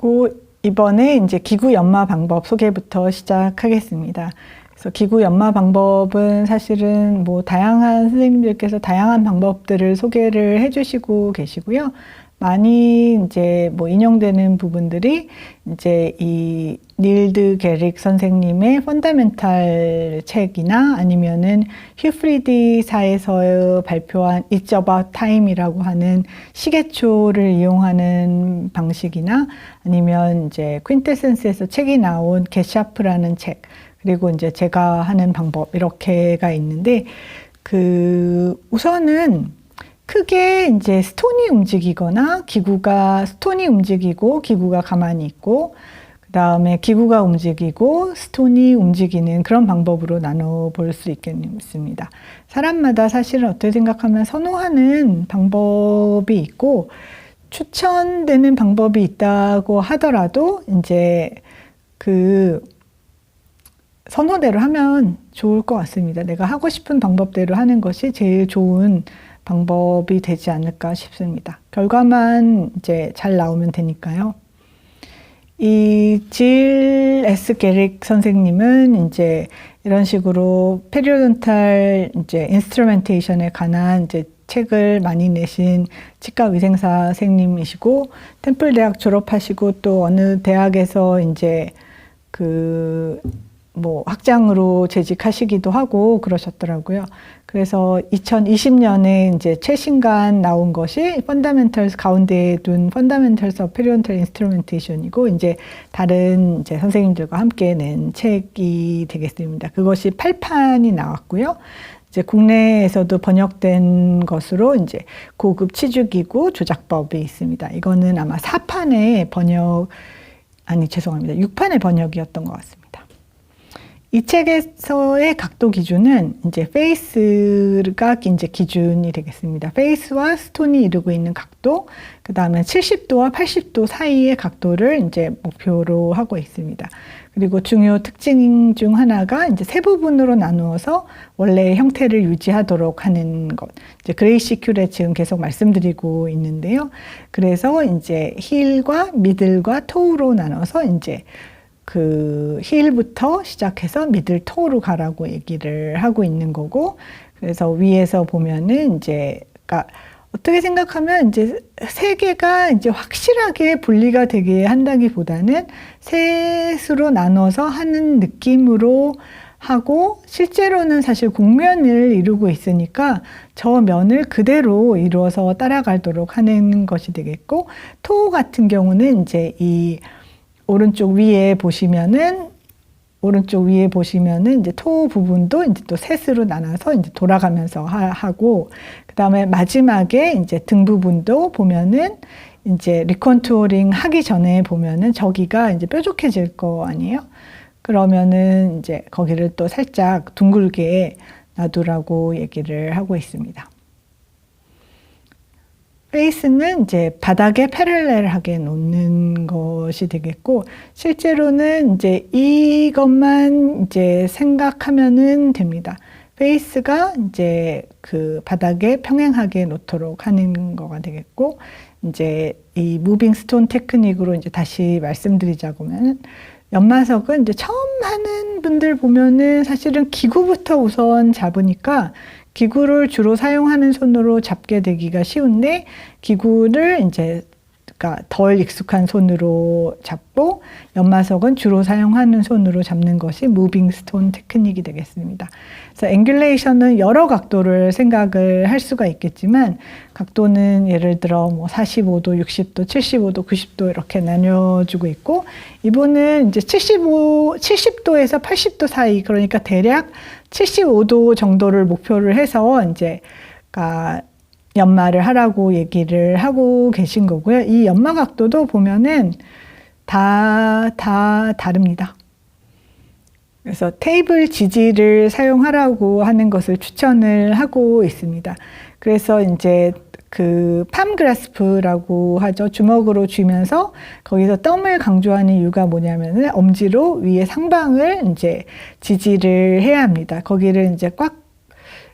그리고 이번에 이제 기구 연마 방법 소개부터 시작하겠습니다. 그래서 기구 연마 방법은 사실은 뭐 다양한 선생님들께서 다양한 방법들을 소개를 해주시고 계시고요. 많이 이제 뭐 인용되는 부분들이 이제 이 닐드 게릭 선생님의 펀더멘탈 책이나 아니면은 휴프리디사에서 발표한 It's About Time이라고 하는 시계초를 이용하는 방식이나 아니면 이제 퀸테센스에서 책이 나온 게샤프라는 책 그리고 이제 제가 하는 방법 이렇게가 있는데 그 우선은 크게 이제 스톤이 움직이거나 기구가 스톤이 움직이고 기구가 가만히 있고 그 다음에 기구가 움직이고 스톤이 움직이는 그런 방법으로 나눠 볼 수 있겠습니다. 사람마다 사실은 어떻게 생각하면 선호하는 방법이 있고 추천되는 방법이 있다고 하더라도 이제 그 선호대로 하면 좋을 것 같습니다. 내가 하고 싶은 방법대로 하는 것이 제일 좋은 방법이 되지 않을까 싶습니다. 결과만 이제 잘 나오면 되니까요. 이질 에스 게릭 선생님은 이제 이런 식으로 페리오돈탈 이제 인스트루멘테이션에 관한 이제 책을 많이 내신 치과 의생사 선생님이시고 템플 대학 졸업하시고 또 어느 대학에서 이제 그 뭐 학장으로 재직하시기도 하고 그러셨더라고요. 그래서 2020년에 이제 최신간 나온 것이 펀더멘털스 가운데에 둔 펀더멘털스 오브 페리온탈 인스트루멘테이션이고 이제 다른 이제 선생님들과 함께 낸 책이 되겠습니다. 그것이 8판이 나왔고요. 이제 국내에서도 번역된 것으로 이제 고급 치주기구 조작법이 있습니다. 이거는 아마 4판의 번역 아니 죄송합니다. 6판의 번역이었던 것 같습니다. 이 책에서의 각도 기준은 이제 페이스가 이제 기준이 되겠습니다. 페이스와 스톤이 이루고 있는 각도, 그 다음에 70도와 80도 사이의 각도를 이제 목표로 하고 있습니다. 그리고 중요 특징 중 하나가 이제 세 부분으로 나누어서 원래 형태를 유지하도록 하는 것. 이제 그레이시 큐레 지금 계속 말씀드리고 있는데요. 그래서 이제 힐과 미들과 토우로 나눠서 이제 그 힐부터 시작해서 미들 토로 가라고 얘기를 하고 있는 거고 그래서 위에서 보면은 이제 그러니까 어떻게 생각하면 이제 세 개가 이제 확실하게 분리가 되게 한다기보다는 셋으로 나눠서 하는 느낌으로 하고 실제로는 사실 곡면을 이루고 있으니까 저 면을 그대로 이루어서 따라가도록 하는 것이 되겠고 토 같은 경우는 이제 이 오른쪽 위에 보시면은 오른쪽 위에 보시면은 이제 토 부분도 이제 또 셋으로 나눠서 이제 돌아가면서 하, 고 그다음에 마지막에 이제 등 부분도 보면은 이제 리컨투어링 하기 전에 보면은 저기가 이제 뾰족해질 거 아니에요? 그러면은 이제 거기를 또 살짝 둥글게 놔두라고 얘기를 하고 있습니다. 페이스는 이제 바닥에 패럴렐하게 놓는 것이 되겠고 실제로는 이제 이것만 이제 생각하면은 됩니다. 페이스가 이제 그 바닥에 평행하게 놓도록 하는 거가 되겠고 이제 이 무빙 스톤 테크닉으로 이제 다시 말씀드리자고면 연마석은 이제 처음 하는 분들 보면은 사실은 기구부터 우선 잡으니까 기구를 주로 사용하는 손으로 잡게 되기가 쉬운데 기구를 이제 그러니까 덜 익숙한 손으로 잡고 연마석은 주로 사용하는 손으로 잡는 것이 무빙 스톤 테크닉이 되겠습니다. 그래서 앵귤레이션은 여러 각도를 생각을 할 수가 있겠지만 각도는 예를 들어 뭐 45도, 60도, 75도, 90도 이렇게 나뉘어주고 있고 이분은 이제 75, 70도에서 80도 사이 그러니까 대략 75도 정도를 목표를 해서 이제 그러니까 연마를 하라고 얘기를 하고 계신 거고요. 이 연마 각도도 보면은 다, 다 다릅니다. 그래서 테이블 지지를 사용하라고 하는 것을 추천을 하고 있습니다. 그래서 이제 그 팜그라스프라고 하죠. 주먹으로 쥐면서 거기서 덤을 강조하는 이유가 뭐냐면은 엄지로 위에 상방을 이제 지지를 해야 합니다. 거기를 이제 꽉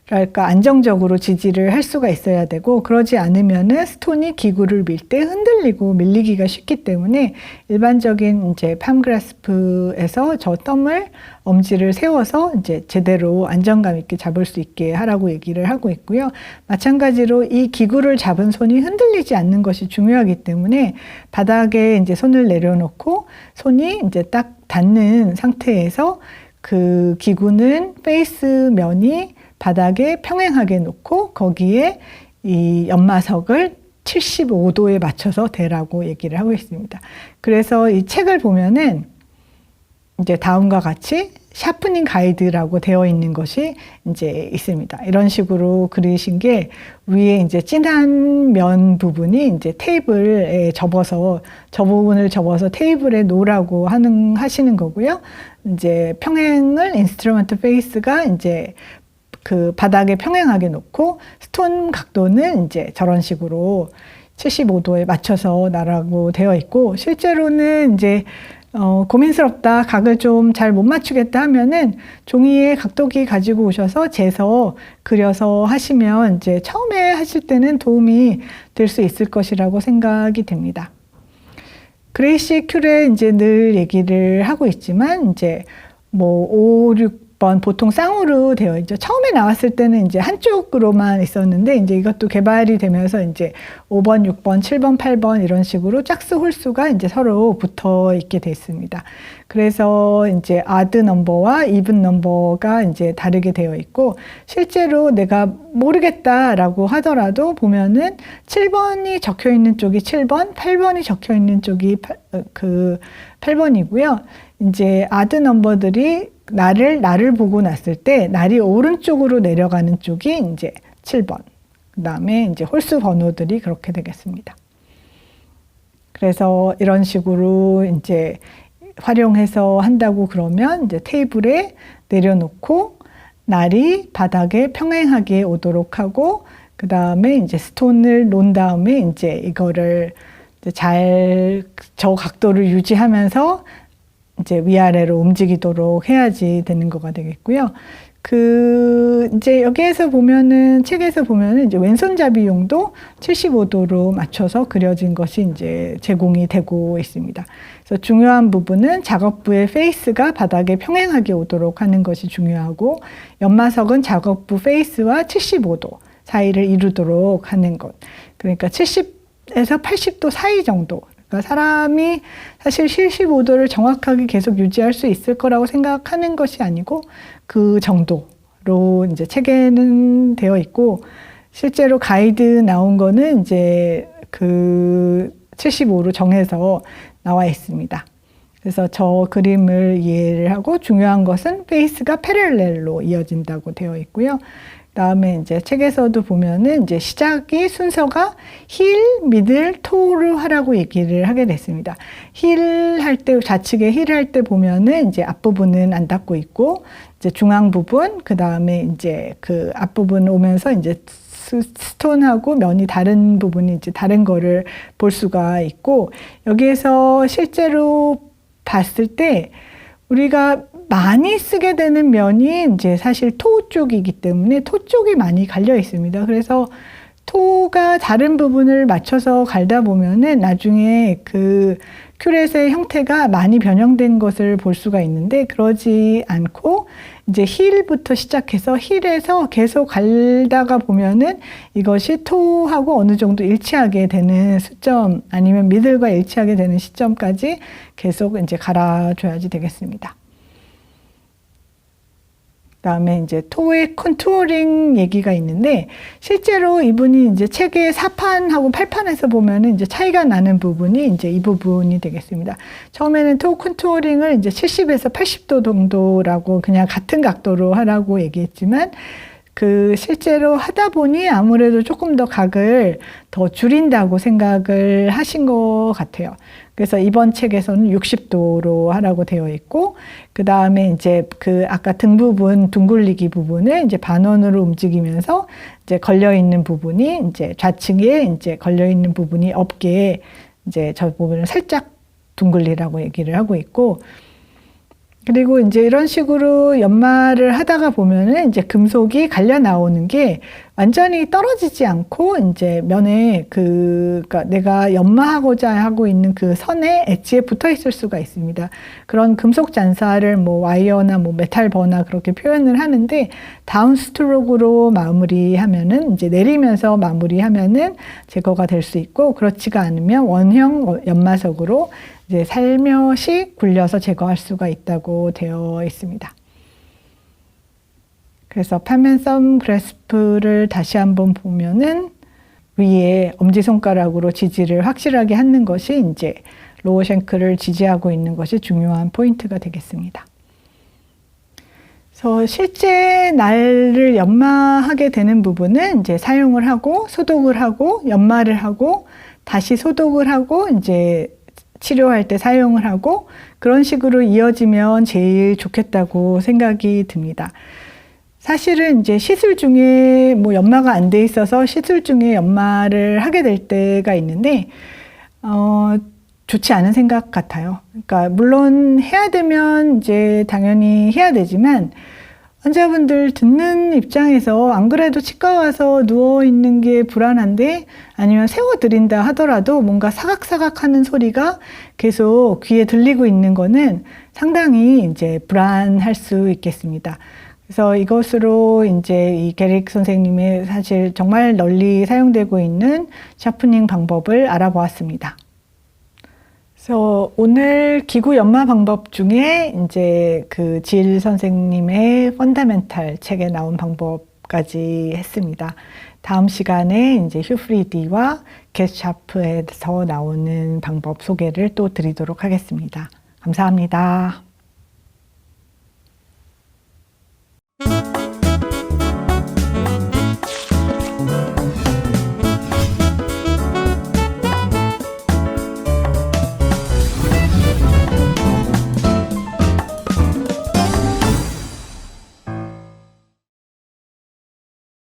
랄까 안정적으로 지지를 할 수가 있어야 되고 그러지 않으면은 스톤이 기구를 밀 때 흔들리고 밀리기가 쉽기 때문에 일반적인 이제 팜그라스프에서 저 덤을 엄지를 세워서 이제 제대로 안정감 있게 잡을 수 있게 하라고 얘기를 하고 있고요. 마찬가지로 이 기구를 잡은 손이 흔들리지 않는 것이 중요하기 때문에 바닥에 이제 손을 내려놓고 손이 이제 딱 닿는 상태에서 그 기구는 페이스 면이 바닥에 평행하게 놓고 거기에 이 연마석을 75도에 맞춰서 대라고 얘기를 하고 있습니다. 그래서 이 책을 보면은 이제 다음과 같이 샤프닝 가이드라고 되어 있는 것이 이제 있습니다. 이런 식으로 그리신 게 위에 이제 진한 면 부분이 이제 테이블에 접어서 저 부분을 접어서 테이블에 놓으라고 하는 하시는 거고요. 이제 평행을 인스트루먼트 페이스가 이제 그 바닥에 평행하게 놓고 스톤 각도는 이제 저런 식으로 75도에 맞춰서 나라고 되어 있고 실제로는 이제 어, 고민스럽다, 각을 좀 잘 못 맞추겠다 하면은 종이에 각도기 가지고 오셔서 재서 그려서 하시면 이제 처음에 하실 때는 도움이 될 수 있을 것이라고 생각이 됩니다. 그레이시 큐레 이제 늘 얘기를 하고 있지만 이제 뭐 5, 6 번 보통 쌍으로 되어 있죠. 처음에 나왔을 때는 이제 한쪽으로만 있었는데 이제 이것도 개발이 되면서 이제 5번, 6번, 7번, 8번 이런 식으로 짝수 홀수가 이제 서로 붙어 있게 됐습니다. 그래서 이제 아드 넘버와 이븐 넘버가 이제 다르게 되어 있고 실제로 내가 모르겠다라고 하더라도 보면은 7번이 적혀 있는 쪽이 7번, 8번이 적혀 있는 쪽이 8, 어, 그 8번이고요. 이제 아드 넘버들이 날을 날을 보고 났을 때 날이 오른쪽으로 내려가는 쪽이 이제 7번. 그다음에 이제 홀수 번호들이 그렇게 되겠습니다. 그래서 이런 식으로 이제 활용해서 한다고 그러면 이제 테이블에 내려놓고 날이 바닥에 평행하게 오도록 하고 그 다음에 이제 스톤을 놓은 다음에 이제 이거를 잘 저 각도를 유지하면서 이제 위아래로 움직이도록 해야지 되는 거가 되겠고요. 그 이제 여기에서 보면은 책에서 보면은 이제 왼손잡이용도 75도로 맞춰서 그려진 것이 이제 제공이 되고 있습니다. 그래서 중요한 부분은 작업부의 페이스가 바닥에 평행하게 오도록 하는 것이 중요하고 연마석은 작업부 페이스와 75도 사이를 이루도록 하는 것. 그러니까 70에서 80도 사이 정도 그러니까 사람이 사실 75도를 정확하게 계속 유지할 수 있을 거라고 생각하는 것이 아니고 그 정도로 이제 체계는 되어 있고 실제로 가이드 나온 거는 이제 그 75로 정해서 나와 있습니다. 그래서 저 그림을 이해를 하고 중요한 것은 페이스가 패럴렐로 이어진다고 되어 있고요. 다음에 이제 책에서도 보면은 이제 시작이 순서가 힐, 미들, 토를 하라고 얘기를 하게 됐습니다. 힐 할 때, 좌측에 힐 할 때 보면은 이제 앞부분은 안 닿고 있고, 이제 중앙 부분, 그 다음에 이제 그 앞부분 오면서 이제 스톤하고 면이 다른 부분이 이제 다른 거를 볼 수가 있고, 여기에서 실제로 봤을 때 우리가 많이 쓰게 되는 면이 이제 사실 토 쪽이기 때문에 토 쪽이 많이 갈려 있습니다. 그래서 토가 다른 부분을 맞춰서 갈다 보면은 나중에 그 큐렛의 형태가 많이 변형된 것을 볼 수가 있는데 그러지 않고 이제 힐부터 시작해서 힐에서 계속 갈다가 보면은 이것이 토하고 어느 정도 일치하게 되는 수점 아니면 미들과 일치하게 되는 시점까지 계속 이제 갈아줘야지 되겠습니다. 그다음에 이제 토의 컨투어링 얘기가 있는데 실제로 이분이 이제 책의 4판하고 8판에서 보면은 이제 차이가 나는 부분이 이제 이 부분이 되겠습니다. 처음에는 토 컨투어링을 이제 70에서 80도 정도라고 그냥 같은 각도로 하라고 얘기했지만 그 실제로 하다 보니 아무래도 조금 더 각을 더 줄인다고 생각을 하신 것 같아요. 그래서 이번 책에서는 60도로 하라고 되어 있고, 그 다음에 이제 그 아까 등 부분, 둥글리기 부분을 이제 반원으로 움직이면서 이제 걸려있는 부분이 이제 좌측에 이제 걸려있는 부분이 없게 이제 저 부분을 살짝 둥글리라고 얘기를 하고 있고, 그리고 이제 이런 식으로 연마를 하다가 보면은 이제 금속이 갈려 나오는 게 완전히 떨어지지 않고 이제 면에 그, 그니까 내가 연마하고자 하고 있는 그 선에 엣지에 붙어 있을 수가 있습니다. 그런 금속 잔사를 뭐 와이어나 뭐 메탈 버나 그렇게 표현을 하는데 다운 스트로크로 마무리하면은 이제 내리면서 마무리하면은 제거가 될 수 있고 그렇지가 않으면 원형 연마석으로 이제 살며시 굴려서 제거할 수가 있다고 되어 있습니다. 그래서 파면 썸 그래스프를 다시 한번 보면은 위에 엄지손가락으로 지지를 확실하게 하는 것이 이제 로어 쉔크를 지지하고 있는 것이 중요한 포인트가 되겠습니다. 그래서 실제 날을 연마하게 되는 부분은 이제 사용을 하고 소독을 하고 연마를 하고 다시 소독을 하고 이제 치료할 때 사용을 하고 그런 식으로 이어지면 제일 좋겠다고 생각이 듭니다. 사실은 이제 시술 중에 뭐 연마가 안 돼 있어서 시술 중에 연마를 하게 될 때가 있는데 어 좋지 않은 생각 같아요. 그러니까 물론 해야 되면 이제 당연히 해야 되지만 환자분들 듣는 입장에서 안 그래도 치과 와서 누워 있는 게 불안한데 아니면 세워 드린다 하더라도 뭔가 사각사각 하는 소리가 계속 귀에 들리고 있는 거는 상당히 이제 불안할 수 있겠습니다. 그래서 이것으로 이제 이 게릭 선생님의 사실 정말 널리 사용되고 있는 샤프닝 방법을 알아보았습니다. 그래서 오늘 기구 연마 방법 중에 이제 그 질 선생님의 펀다멘탈 책에 나온 방법까지 했습니다. 다음 시간에 이제 휴프리디와 겟샤프에서 나오는 방법 소개를 또 드리도록 하겠습니다. 감사합니다.